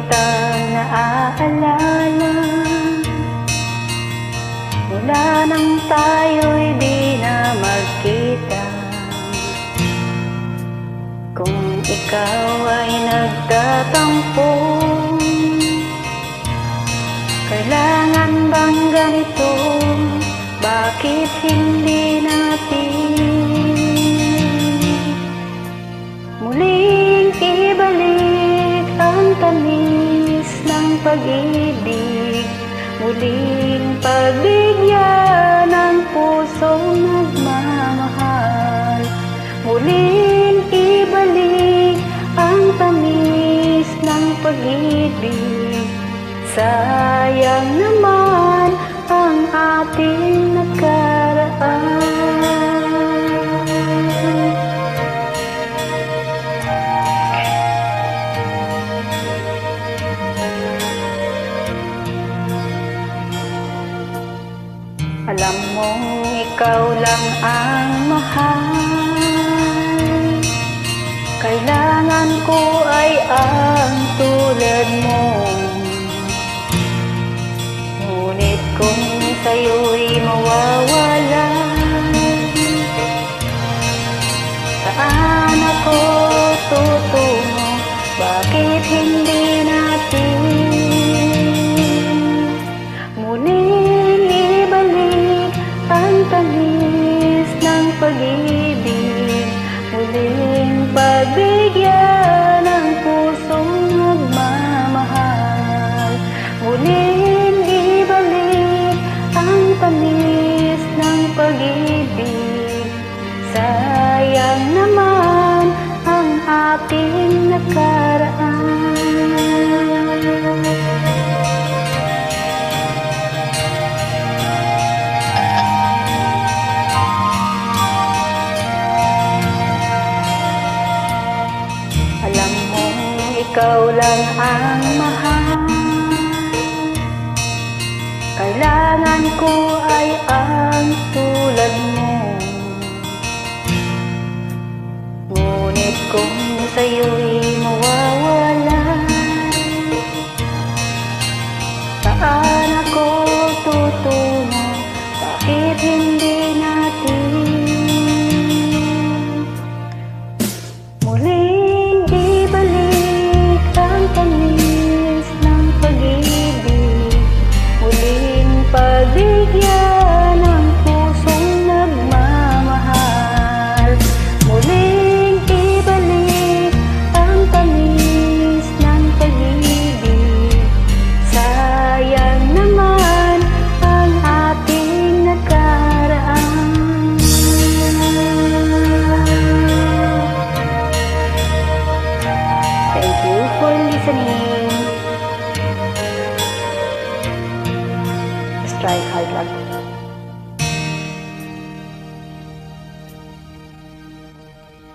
kitang naaalala Mula nang tayo'y di na magkita Kung ikaw ay nagtatampo Kailangan bang ganito? Bakit hindi natin pag-ibig Muling pagbigyan ng pusong nagmamahal. Muling ibalik ang tamis ng pag-ibig Sayang naman mong ikaw lang ang mahal. Kailangan ko ay ang tulad mo. Ngunit kung sa'yo'y mawawala Ikaw lang ang mahal Kailangan ko ay ang tulad mo Ngunit kung sa'yo'y mawawala Saan ako tutungo? Bakit hindi देगी 在海南。